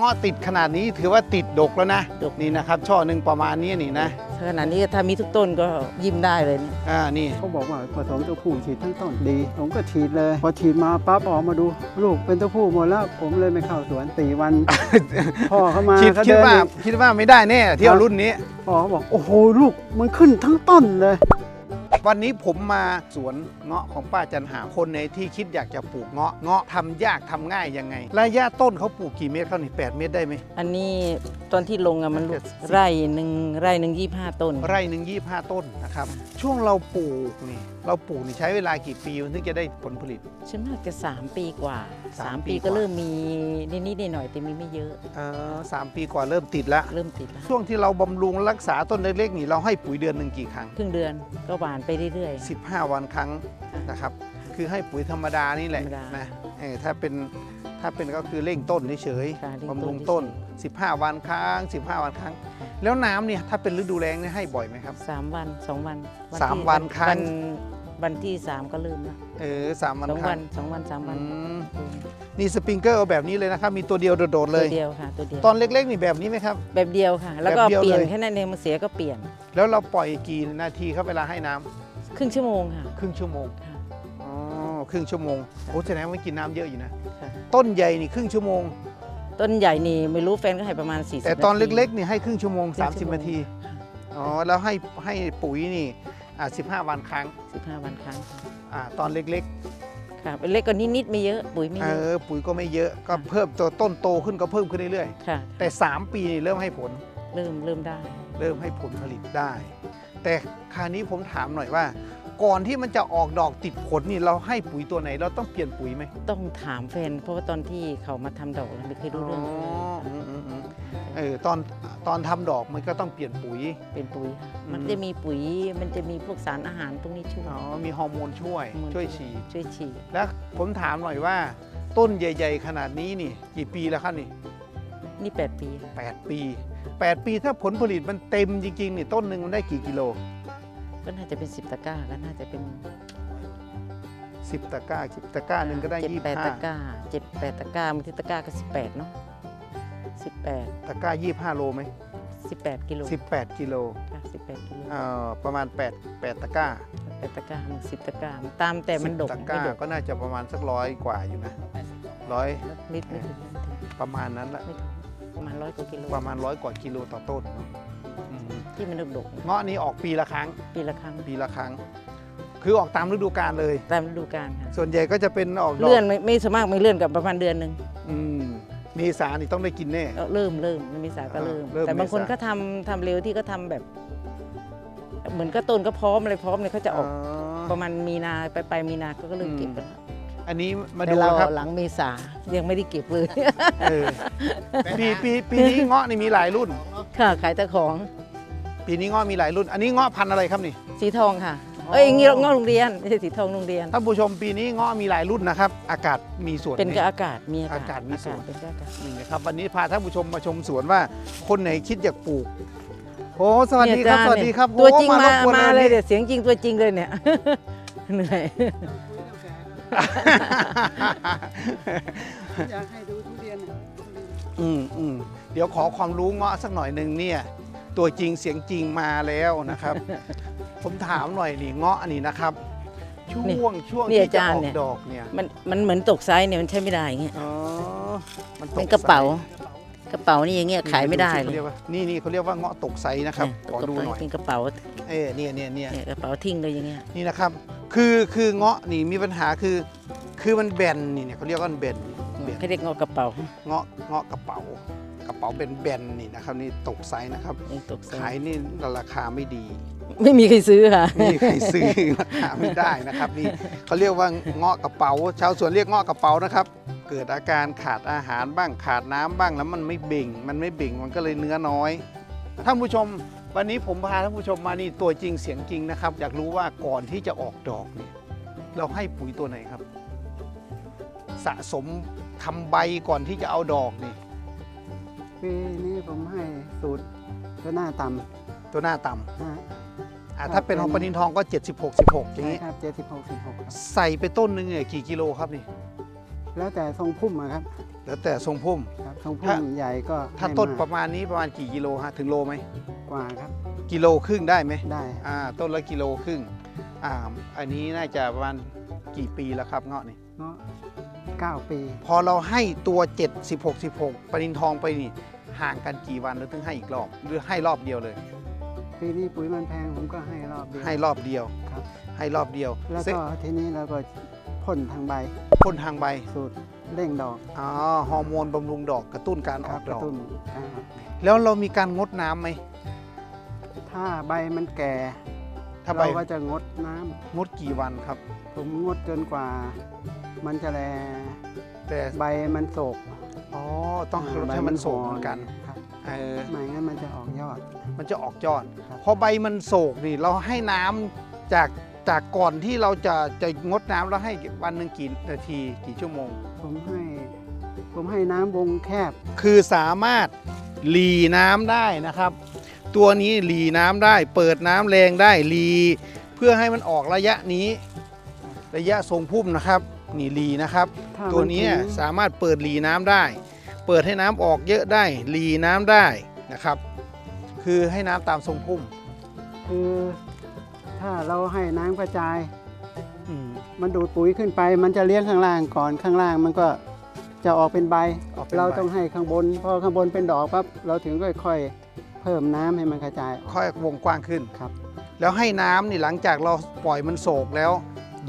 เงาะติดขนาดนี้ถือว่าติดดกแล้วนะดกนี่นะครับ ช่อหนึ่งประมาณนี้นี่นะขนาดนี้ถ้ามีทุกต้นก็ยิ้มได้เลยเนี่ยอ่านี่เขาบอกว่าผสมตัวผู้ฉีดทั้งต้นดี ผมก็ฉีดเลย พอฉีดมาปั๊บออกมาดู ลูกเป็นตัวผู้หมดแล้ว ผมเลยไม่เข้าสวนสี่วันพ่อเขามาคิดเขาคิดเดินว่าอีกคิดว่าไม่ได้แน่เที่ยวรุ่นนี้พ่อเขาบอกโอ้โหลูกมันขึ้นทั้งต้นเลย วันนี้ผมมาสวนเงาะของป้าจันหาคนในที่คิดอยากจะปลูกเงาะเงาะทำยากทำง่ายยังไงระยะต้นเขาปลูกกี่เมตรเขานี่แปดเมตรได้ไหมอันนี้ตอนที่ลงอะมันเจ็ดสิบไร่หนึ่งไร่หนึ่งยี่ห้าต้น ไร่หนึ่งยี่ห้าต้นนะครับ ช่วงเราปลูกนี่เราปลูกนี่ใช้เวลากี่ปีถึงจะได้ผลผลิต ฉันน่าจะสามปีกว่าสามสามปีปีกก็ว่าเริ่มมีนิดๆหน่อยๆแต่มีไม่เยอะเออสามปีกว่าเริ่มติดแล้วเริ่มติดแล้วช่วงที่เราบำรุงรักษาต้นเล็กๆนี่เราให้ปุ๋ยเดือนหนึ่งกี่ครั้งครึ่งเดือนก็หวานไปเรื่อย15 วันครั้งนะครับ คือให้ปุ๋ยธรรมดานี่แหละธรรมดานนะเออถ้าเป็นถ้าเป็นก็คือเร่งต้นเฉยค่ะเร่งๆต้นบำรุงต้นเฉ 15 วันครั้ง 15 วันครั้ง แล้วน้ำเนี่ยถ้าเป็นฤดูแล้งเนี่ยให้บ่อยไหมครับ สามวันสองวันสามที่วันครั้ง วันวันที่สามก็เริ่มแล้วเออสามวันสองควัรั้นงสองวันสามวันอืมนี่สปริงเกอร์เอาแบบนี้เลยนะครับ มีตัวเดียวโดดๆเลตัวย เดียวค่ะตัวเดียวตอนเล็กๆนี่แบบนี้ไหมครับ แบบเดียวค่ะ แล้วก็แบบเดียวเปลี่ยนเลย แค่นั้นเองมันเสียก็เปลี่ยน แล้วเราปล่อยกี่นาทีครับเวลาให้น้ำครึ่งชั่วโมงค่ะครึ่งชั่วโมงค่ะอ๋อครึ่งชั่วโมงโอ้แสดงว่ากินน้ำเยอะอยู่นะ ค่ะต้นใหญ่นี่ครึ่งชั่วโมง ต้นใหญ่นี่ไม่รู้แฟนก็ให้ประมาณ 40แต่ตอนาทีเล็กๆนี่ให้ครึ่งชั่วโมงครึ่งชั่วโมง 30นาทีอ๋อแล้วให้ให้ปุ๋ยนี่อ่า15วันครั้ง15 วันครั้งอ่าตอนเล็กค่ะเป็นเล็กกว่านิดๆไม่เยอะปุ๋ยไม่ๆเอเยอะอปุ๋ยก็ไม่เยอะก็เพิ่มตัวต้นโตขึ้นก็เพิ่มขึ้นเรื่อยค่ะ ๆแต่ 3 ปีนี่เริ่มให้ผล เริ่มเริ่มได้ เริ่มให้ผลผลิตได้ แต่คราวนี้ผมถามหน่อยว่า ก่อนที่มันจะออกดอกติดผลนี่เราให้ปุ๋ยตัวไหน เราต้องเปลี่ยนปุ๋ยไหมต้องถามแฟน เพราะว่าตอนที่เขามาทำดอกเราไม่เคยรู้เรื่องอ๋ออืมอืมอืมเออตอนตอนทำดอกมันก็ต้องเปลี่ยนปุ๋ย เป็นปุ๋ยค่ะอืมมันจะมีปุ๋ยมันจะมีพวกสารอาหารพวกนี้ช่วย อ๋อ มีฮอร์โมนช่วยมันช่วยฉีดช่วยฉีดแล้วผมถามหน่อยว่า ต้นใหญ่ ๆ ขนาดนี้นี่ กี่ปีแล้วครับนี่ นี่ 8 ปีค่ะ8 ปี 8 ปีถ้าผลผลิตมันเต็มจริงๆนี่ต้นหนึ่งมันได้กี่กิโล ก็น่าจะเป็น10ตะกร้าก็น่าจะเป็น10ตะกร้า10ตะกร้าหนึ่งก็ได้เจ็แปดตะก25ร้าเจ็ดแปดตะกร้าบางทีตะกร้าก็18เนาะ18ตะกร้า25โลไหม18กิโล18กิโลค่ะ18กิโลเอ่อประมาณ8 8ตะกร้าแปดตะกร้ามันสิบตะกร้ามันตามแต่มันดก10ตะกไม่ร้าดกก็น่าจะประมาณสักร้อยกว่าอยู่นะร้อยนิดไม่ถึงประมาณนั้นละไม่ถึงประมาณร้อยกว่ากิโลประมาณร้อยกว่ากิโลต่อต้นเนอะอืม ที่มันดกเงาะนี้ออกปีละครั้ง ๆปีละครั้งปีละครั้ง คือออกตามฤดูกาลเลย ตามฤดูกาลค่ะส่วนใหญ่ก็จะเป็นออกดอกเลื่อนไม่ไม่สมากไม่เลื่อนกับประมาณเดือนหนึ่งอืมเมษานี่ต้องได้กินแน่ เออเริ่มเริ่มมันมีสาก็เริ่ม อ่าเริ่มแต่บางคนเมษา ก็ทำทำเร็วที่ก็ทำแบบ เหมือนก็ต้นก็พร้อมอะไรพร้อมเนี่ยเขาจะออกประมาณมีนาไปไปมีนาก็เริ่มเก็บกันแล้วอันนี้มาแต่ดูเรานะครับหลังเมษายังไม่ได้เก็บเลย เออปีปีปีนี้เงาะนี่มีหลายรุ่น ค่ะขายแต่ของ ปีนี้เงาะมีหลายรุ่น อันนี้เงาะพันธุ์อะไรครับนี่ สีทองค่ะอ๋อเอ้ยอย่างงี้เงาะโรงเรียนไม่ใช่สีทองโรงเรียน ท่านผู้ชมปีนี้เงาะมีหลายรุ่นนะครับ อากาศมีส่วนเป็นไหมกับอากาศมีอากาศอากาศมีส่วนเป็นกับอากาศนี่นะครับวันนี้พาท่านผู้ชมมาชมสวนว่า คนไหนคิดอยากปลูกโอ้สวัสดีครับสวัสดีครับตัวจริงโอ้มาบกวนมาวันเลยนี้เดี๋ยวเสียงจริงตัวจริงเลยเนี่ยเหนื่อยอยากให้ดูทุเรียนอืมอืมเดี๋ยวขอความรู้เงาะสักหน่อยหนึ่งเนี่ย ตัวจริงเสียงจริงมาแล้วนะครับ ผมถามหน่อยนี่เงาะนี่นะครับ ช่วงช่วงนี่ที่อาจะจารอย์อกเนี่ยดอกเนี่ยมันมันเหมือนตกไซส์เนี่ยมันใช้ไม่ได้อย่างเงี้ยอ๋อมันตเป็นกระเป๋า กระเป๋านี่อย่างเงี้ยขายไม่ได้เขาเลยเรียกว่านี่นี่เขาเรียกว่าเงาะตกไซส์นะครับเยขอดูหน่อยเป็นกระเป๋าเอ้เนี่ยเนี่ยเนี่ย เนี่ยกระเป๋าทิ้งเลยอย่างเงี้ย นี่นะครับ คือคือเงาะนี่มีปัญหาคือ คือมันแบนนี่เนี่ยเขาเรียกว่ามันแบนแบนเขาเรียกเงาะกระเป๋า เงาะเงาะกระเป๋า กระเป๋าเป็นแบนนี่นะครับนี่ตกไซส์นะครับยังตกไซขายส์นี่ราคาไม่ดี ไม่มีใครซื้อค่ะไม่มีใครซื้อราคาไม่ได้นะครับ นี่เขาเรียกว่าเงาะกระเป๋า ชาวสวนเรียกเงาะกระเป๋านะครับ เกิดอาการขาดอาหารบ้างขาดน้ำบ้างแล้วมันไม่เบ่ง มันไม่เบ่งมันก็เลยเนื้อน้อยท่านผู้ชมวันนี้ผมพาท่านผู้ชมมานี่ตัวจริงเสียงจริงนะครับ อยากรู้ว่าก่อนที่จะออกดอกนี่เราให้ปุ๋ยตัวไหนครับ สะสมทำใบก่อนที่จะเอาดอกนี่ ปีนี้ผมให้สูตรก็หน้าต่ตัวหน้าต่ำนะำอะถ้าเป็นของปนินทองก็ 76 16อย่างใช่นี้ครับเจ็ดสิบหกสิบหกครับใส่ไปต้นหนึงเนี่ยกี่กิโลครับนี่ แล้วแต่ทรงพุ่มอะครับแล้วแต่ทรงพุ่ม ครับทรงพุ่ถ้ามใหญ่ก็ถ้าให้ต้นมกประมาณนี้ประมาณกี่กิโลฮะถึงโลไหมกว่าครับ กิโลครึ่งได้ไหมได้อ่าต้นละกิโลครึ่งอ่าอันนี้น่าจะประมาณกี่ปีแล้วครับเงาะนี่เงาะ เก้าปี พอเราให้ตัว 7 16 16ปรินทองไปนี่ห่างกันกี่วันแล้วถึงให้อีกรอบ หรือให้รอบเดียวเลย ปีนี้ปุ๋ยมันแพงผมก็ให้รอบเดียวให้รอบเดียวครับ ให้รอบเดียวแล้วเสร็จก็ทีนี้เราก็พ่นทางใบพ่นทางใบสูตรเร่งดอกอ๋อฮอร์โมนบำรุงดอกกระตุ้นการอครัอบกกดระอกตุ้นอ่าแล้วเรามีการงดน้ำไหมถ้าใบมันแก่ถ้าใบเราก็จะงดน้ำงดกี่วันครับ ผมงดจนกว่า มันจะแลแต่ใบมันโศกอ๋อต้องาให้มันโศกห่เหมือนกันครับเออไม่งั้นมันจะออกยอด มันจะออกยอดครับพอใบมันโศกนี่เราให้น้ำจากจากก่อนที่เราจะจะงดน้ำแล้วให้วันหนึ่งกี่นาทีกี่ชั่วโมง ผมให้ผมให้น้ำวงแคบ คือสามารถหลีน้ำได้นะครับ ตัวนี้หลีน้ำได้ เปิดน้ำแรงได้หลีเพื่อให้มันออกระยะนี้ ระยะทรงพุ่มนะครับ นี่หลีนะครับถ้าตัวมันนี้ถึงสามารถเปิดหลีน้ำได้ เปิดให้น้ำออกเยอะได้หลีน้ำได้นะครับ คือให้น้ำตามทรงพุ่ม คือถ้าเราให้น้ำกระจายอืมมันดูดปุ๋ยขึ้นไป มันจะเลี้ยงข้างล่างก่อนข้างล่างมันก็จะออกเป็นใบออกเป็นเราใบต้องให้ข้างบน พอข้างบนเป็นดอกปั๊บเราถึงค่อยๆ เพิ่มน้ำให้มันกระจายออกค่อยวงกว้างขึ้นครับ แล้วให้น้ำนี่หลังจากเราปล่อยมันโศกแล้ว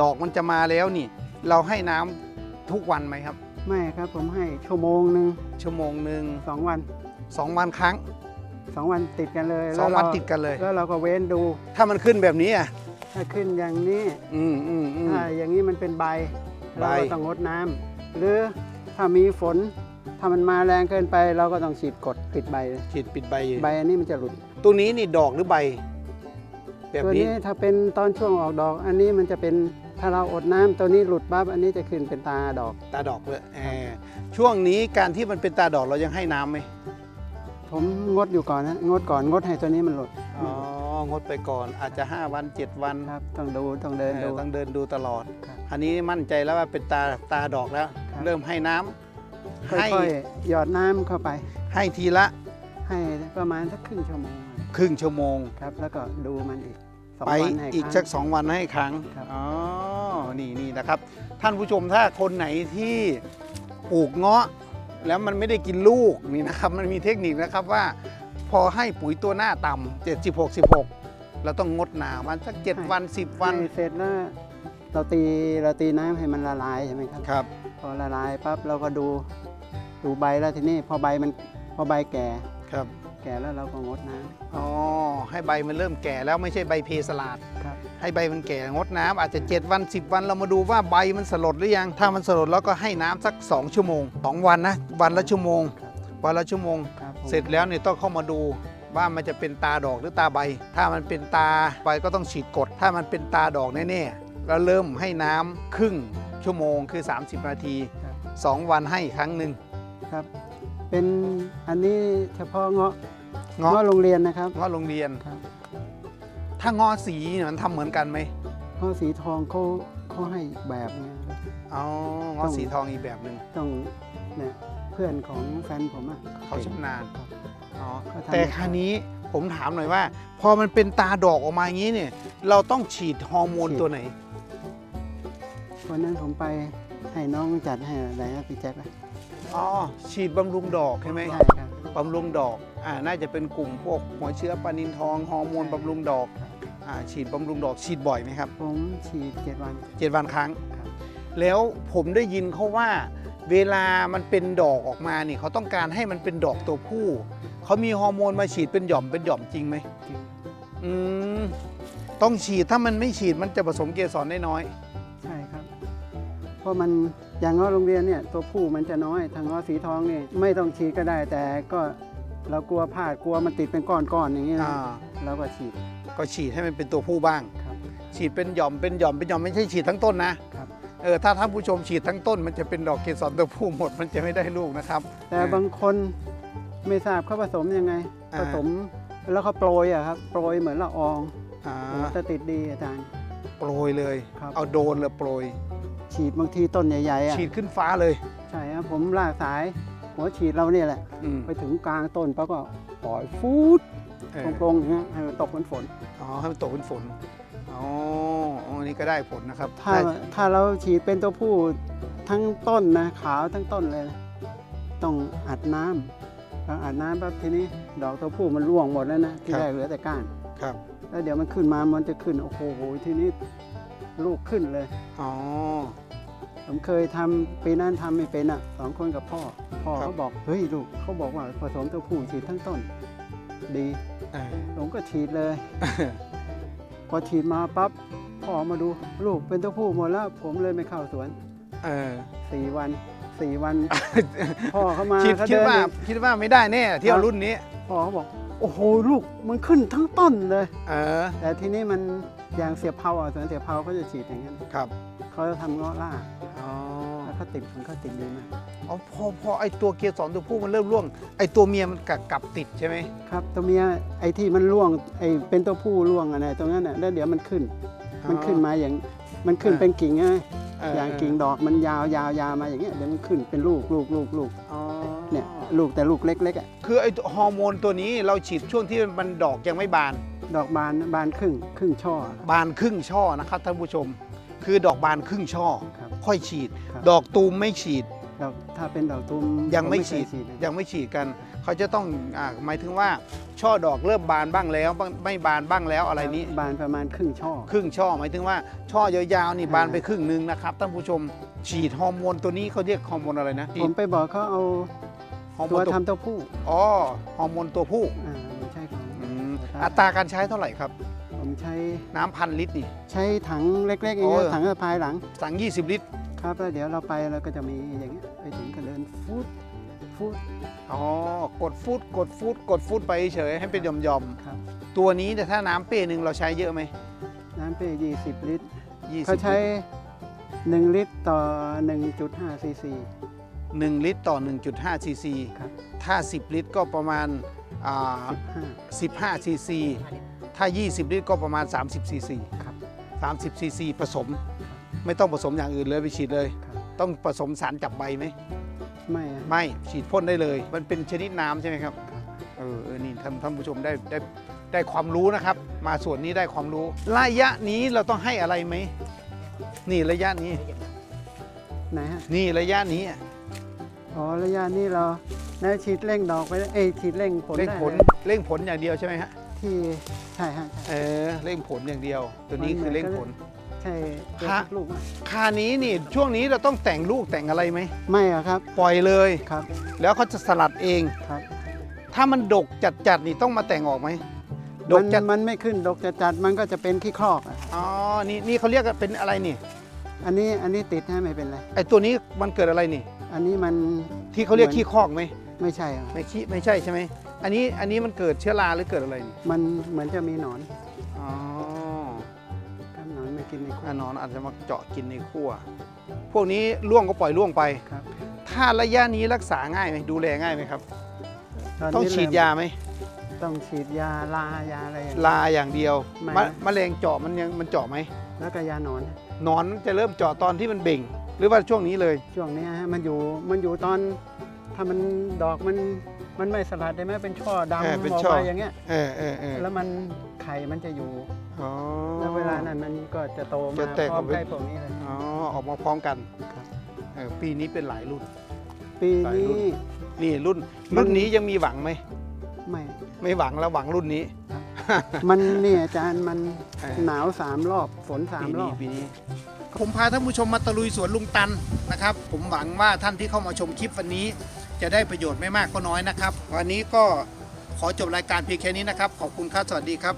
ดอกมันจะมาแล้วนี่ เราให้น้ำทุกวันไหมครับ ไม่ครับผมให้ชั่วโมงหนึ่งชั่วโมงหนึ่งสองวันสองวันครั้งสองวันติดกันเลยสองแล้วันเราติดกันเลย แล้วเราก็เว้นดูถ้ามันขึ้นแบบนี้อะถ้าขึ้นอย่างนี้อืมอืมอืม ถ้าอย่างนี้มันเป็นใบใบ เราก็ต้องงดน้ำหรือถ้ามีฝน ถ้ามันมาแรงเกินไป เราก็ต้องฉีดกดปิดใบเลยฉีดปิดใบใบอันนี้มันจะหลุดตัวนี้นี่ดอกหรือใบ แบบตัวนี้นี้ถ้าเป็นตอนช่วงออกดอก อันนี้มันจะเป็น ถ้าเราอดน้ำตัวนี้หลุดปั๊บอันนี้จะขึ้นเป็นตาดอก ตาดอกเลยแหมช่วงนี้การที่มันเป็นตาดอกเรายังให้น้ำไหมผมงดอยู่ก่อนนะงดก่อนงดให้ตัวนี้มันหลุดอ๋องดไปก่อนอาจจะ 5 วัน 7 วันครับต้องดูต้องเดินเอดูอต้องเดินดูตลอดครับอันนี้มั่นใจแล้วว่าเป็นตาตาดอกแล้วครับเริ่มให้น้ำค่ให้อยๆหยอดน้ำเข้าไป ให้ทีละ ให้ประมาณสักครึ่งชั่วโมง ครึ่งชั่วโมงครับแล้วก็ดูมันอีก สองไปวันให้อีกครั้ง สักสองวันให้ครั้งครับ อ๋อนี่นี่นะครับ ท่านผู้ชมถ้าคนไหนที่ปลูกเงาะ แล้วมันไม่ได้กินลูกนี่นะครับ มันมีเทคนิคนะครับว่า พอให้ปุ๋ยตัวหน้าต่ำเจ็ดสิบหกสิบหกเราต้องงดหนามันสักเจ็ดวันสิบวันให้เสร็จแล้วเราตีเราตีน้ำให้มันละลายใช่ไหมครับ ครับ พอละลายปั๊บเราก็ดูดูใบแล้วทีนี้พอใบมันพอใบแก่ ครับแก่แล้วเราก็งดน้ำอ๋อให้ใบมันเริ่มแก่แล้วไม่ใช่ใบเพสลาด ครับ ให้ใบมันแก่งดน้ำอาจจะ 7 วัน 10 วันเรามาดูว่าใบมันสลดหรือยัง ถ้ามันสลดแล้วก็ให้น้ำสัก 2 ชั่วโมง 2 วันนะ วันละชั่วโมง ครับ วันละชั่วโมง ครับผมเสร็จแล้วเนี่ยต้องเข้ามาดูว่ามันจะเป็นตาดอกหรือตาใบ ถ้ามันเป็นตาใบก็ต้องฉีดกรดถ้ามันเป็นตาดอกแน่ๆแล้วเริ่มให้น้ำครึ่งชั่วโมงคือ 30 นาที ครับ2 วันให้ครั้งหนึ่งครับ เป็นอันนี้เฉพาะเงาะ เงาะเงาะโรงเรียนนะครับเงาะโรงเรียน ครับถ้าเงาะสีเนี่ยมันทำเหมือนกันไหมเงาะสีทองเขาเขาให้อีกแบบนึงอ๋อเงาะสีทองอีกแบบหนึ่งต้องเนี่ยเพื่อนของแฟนผมอะเขาชำนาญครับอ๋อเขาทำ แต่คราวนี้ผมถามหน่อยว่า พอมันเป็นตาดอกออกมาอย่างนี้เนี่ย เราต้องฉีดฮอร์โมนตัวไหน วันนั้นผมไปให้น้องจัดให้อะไรนะพี่แจ็คอะอ๋อฉีดบำรุงดอกใช่ไหม ใช่ครับ บำรุงดอกอ่าน่าจะเป็นกลุ่มพวกหัวเชื้อปลานินทองฮอร์โมนบำรุงดอกอ่าฉีดบำรุงดอกฉีดบ่อยไหมครับผมฉีดเจ็ดวัน เจ็ดวันครั้ง ครับแล้วผมได้ยินเขาว่า เวลามันเป็นดอกออกมานี่เขาต้องการให้มันเป็นดอกตัวผู้เขามีฮอร์โมนมาฉีดเป็นหย่อมเป็นหย่อมจริงไหมจริง อืมต้องฉีดถ้ามันไม่ฉีดมันจะผสมเกสรได้น้อย ใช่ครับ เพราะมัน อย่างเงาะโรงเรียนเนี่ยตัวผู้มันจะน้อยทางเงาะสีทองเนี่ยไม่ต้องฉีดก็ได้แต่ก็เรากลัวพลาดกลัวมันติดเป็นก้อนๆอย่างเงี้ยอ่า เราก็ฉีด ก็ฉีดให้มันเป็นตัวผู้บ้าง ครับฉีดเป็นหย่อมเป็นหย่อมเป็นหย่อมไม่ใช่ฉีดทั้งต้นนะครับ เออถ้าท่านผู้ชมฉีดทั้งต้น มันจะเป็นดอกเกสรตัวผู้หมด มันจะไม่ได้ลูกนะครับแต่อ่าบางคนไม่ทราบเขาผสมยังไงอ่าผสมแล้วเขาโปรยอะครับโปรยเหมือนละอองอ่า จะติดดีอาจารย์ โปรยเลย ครับ เอาโดรนเลยโปรย ฉีดบางทีต้นใหญ่ๆอะฉีดขึ้นฟ้าเลยใช่ฮะครับผมลากสายหัวฉีดเราเนี่ยแหละ อืมไปถึงกลางต้นปั๊บก็ปล่อยฟูดเออตรงๆอย่างเงี้ยให้มันตกเป็นฝน อ๋อให้มันตกเป็นฝนอ๋ออ๋ออันนี้ก็ได้ผลนะครับถ้าได้ถ้าเราฉีดเป็นตัวผู้ทั้งต้นนะขาวทั้งต้นเลยนะต้องอัดน้ำพออัดน้ำปั๊บทีนี้ ดอกตัวผู้มันร่วงหมดแล้วนะที่แรกเหลือแต่ก้าน ครับ แล้วเดี๋ยวมันขึ้นมามันจะขึ้นโอ้โหทีนี้ลูกขึ้นเลย อ๋อ ผมเคยทำปีนั้นทำไม่เป็นอะสองคนกับพ่อ พ่อครับเขาบอกเฮ้ยลูกเขาบอกว่าผสมตัวผู้ฉีดทั้งต้น ดีเออผมก็ฉีดเลย พอฉีดมาปั๊บพ่อมาดูลูกเป็นตัวผู้หมดแล้ว ผมเลยไม่เข้าสวนเออสี่วันสี่วัน พ่อเขามาคิดเขาคิดเดินว่าเนี่ยคิดว่าไม่ได้แน่เที่ยวครับรุ่นนี้พ่อเขาบอก โอ้โหลูกมันขึ้นทั้งต้นเลย เออแต่ทีนี้มันอย่างเสียบเผาอะสวนเสียบเผาเขาจะฉีดอย่างนั้นครับเขาจะทำเงาะล่าอ๋อแล้วเขาติดมันเขาติดดีมากอ๋อพอพอไอตัวเกียร์สองตัวผู้มันเริ่มร่วง ไอตัวเมียมันกลับกลับติดใช่ไหมครับตัวเมียไอ้ที่มันร่วงไอ้เป็นตัวผู้ร่วงอะไรตรงนั้นน่ะแล้วเดี๋ยวมันขึ้น มันขึ้นมาอย่างมันขึ้นอ่าเป็นกิ่งไงเอออย่างกิ่งดอกมันยาวยาวยาวมาอย่างเงี้ยเดี๋ยวมันขึ้นเป็นลูกลูกลูกลูกอ๋อ เนี่ยลูกแต่ลูกเล็กๆอะคือไอตัวฮอร์โมนตัวนี้เราฉีดช่วงที่มันดอกยังไม่บาน ดอกบานบานครึ่งครึ่งช่อ บานครึ่งช่อนะครับท่านผู้ชม คือดอกบานครึ่งช่อครับค่อยฉีดครับดอกตูมไม่ฉีดดอกถ้าเป็นดอกตูมยังไม่ผเคฉีดนะยังไม่ฉีดกัน เขาจะต้องอ่าหมายถึงว่าช่อดอกเริ่มบานบ้างแล้วบ้างไม่บานบ้างแล้วอะไรนี้บานประมาณครึ่งช่อ ครึ่งช่อหมายถึงว่าช่อยาวๆนี่อ่าบานไปครึ่งหนึ่งนะครับท่านผู้ชมฉีดฮอร์โมนตัวนี้เขาเรียกฮอร์โมนอะไรนะ ผมไปบอกเขาเอา ฮอร์โมตัวนตัวทำเต้าผู้อ๋อฮอร์โมนตัวผู้อ่าไม่ใช่ของอืมครับอัตราการใช้เท่าไหร่ครับ ผมใช้น้ำพันลิตรนี่ ใช้ถังเล็กๆอย่างเงี้ยโอ้ยถังสะพายหลังสั่ง 20 ลิตร ครับแล้วเดี๋ยวเราไปเราก็จะมีอย่างเงี้ยไปถึงก็เดินฟูดฟูดอ๋อ กดฟุตกดฟุตกดฟุตไปเฉยๆให้เป็นหย่อมครับๆ ตัวนี้เนี่ยถ้าน้ำเป้หนึ่งเราใช้เยอะไหมน้ำเปยี่สิบลิตร 20เขาใช้1ลิตรต่อ 1.5ซีซี หนึ่งลิตรต่อ 1.5 ซีซี ครับถ้า 10 ลิตรก็ประมาณอ่า15 15 ซีซี ถ้า 20 ลิตรก็ประมาณ 30 ซีซี ครับ 30 ซีซี ผสม ไม่ต้องผสมอย่างอื่นเลยไปฉีดเลย ครับ ต้องผสมสารจับใบไหม ไม่อะไม่ ฉีดพ่นได้เลย มันเป็นชนิดน้ำใช่ไหมครับครับเออเออนี่ท่านท่านผู้ชมได้ได้ได้ความรู้นะครับ มาส่วนนี้ได้ความรู้ ระยะนี้เราต้องให้อะไรไหม นี่ระยะนี้ ไหนฮะ นี่ระยะนี้อ๋ อระยะนี้เราได้ฉีดเร่งดอกไปแล้วเอ้ยฉีดเร่งผลเร่งได้ผลเลยเร่งผลอย่างเดียวใช่ไหมฮะที่ใช่ฮะใช่เออเร่งผลอย่างเดียว ตัวนี้มันเหมืคืออนเร่งผล ใช่ตัวค่ะ ลูกไหมคานี้นี่ช่วงนี้เราต้องแต่งลูกแต่งอะไรไหมไม่อะครับปล่อยเลย ครับแล้วเขาจะสลัดเอง ครับถ้ามันดกจัดจัดๆนี่ต้องมาแต่งออกไหมดมักนจัดมันไม่ขึ้นดอกจะจัดมันก็จะเป็นขี้คลอกอะอ๋อนี่นี่เขาเรียกกันเป็นอะไรนี่อันนี้อันนี้ติดนะไม่เป็นไรไอตัวนี้มันเกิดอะไรนี่ อันนี้มันที่เขาเรียกเหมือนขี้คอกไหมไม่ใช่อะไม่ขี้ไม่ใช่ใช่ไหมอันนี้อันนี้มันเกิดเชื้อราหรือเกิดอะไรนี่มันเหมือนจะมีหนอนอ๋อครับหนอนไม่กินในขวอะดหนอนอาจจะมาเจาะกินในขั้วพวกนี้ล่วงก็ปล่อยล่วงไป ครับถ้าระยะนี้รักษาง่ายไหมดูแลง่ายไหมครับตนต้องนี้ฉีดเริ่มยาไหมต้องฉีดยาลายาอะไรอย่างเงี้ย ลาอย่างเดียวไม่ มะนะมะเร็งเจาะมันยังมันเจาะไหมแล้วก็ยาหนอน หนอนจะเริ่มเจาะตอนที่มันเบ่ง หรือว่าช่วงนี้เลย ช่วงเนี้ยฮะมันอยู่มันอยู่ตอนถ้ามันดอกมันมันไม่สลัดได้ไหมเป็นช่อดำเออเป็นออกช่อ มาอย่างเงี้ย เออเออเออแล้วมันไข่มันจะอยู่ อ๋อ แล้วเวลานั้นมันก็จะโตมาจะแตกพร้อมออกเป็น ใกล้พวกนี้เลย อ๋อออกมาพร้อมกันครับ เออปีนี้เป็นหลายรุ่น ปีหลายรุ่นี้น นี่รุ่นมันรุ่นนี้ยังมีหวังไหมไม่ ไม่หวังแล้วหวังรุ่นนี้ มันเนี่ยอาจารย์มันเออ หนาวสามรอบฝนสามปีรอนี้บปีนี้ ผมพาท่านผู้ชมมาตะลุยสวนลุงตันนะครับ ผมหวังว่าท่านที่เข้ามาชมคลิปวันนี้ จะได้ประโยชน์ไม่มากก็น้อยนะครับ วันนี้ก็ขอจบรายการเพียงแค่นี้นะครับ ขอบคุณครับ สวัสดีครับ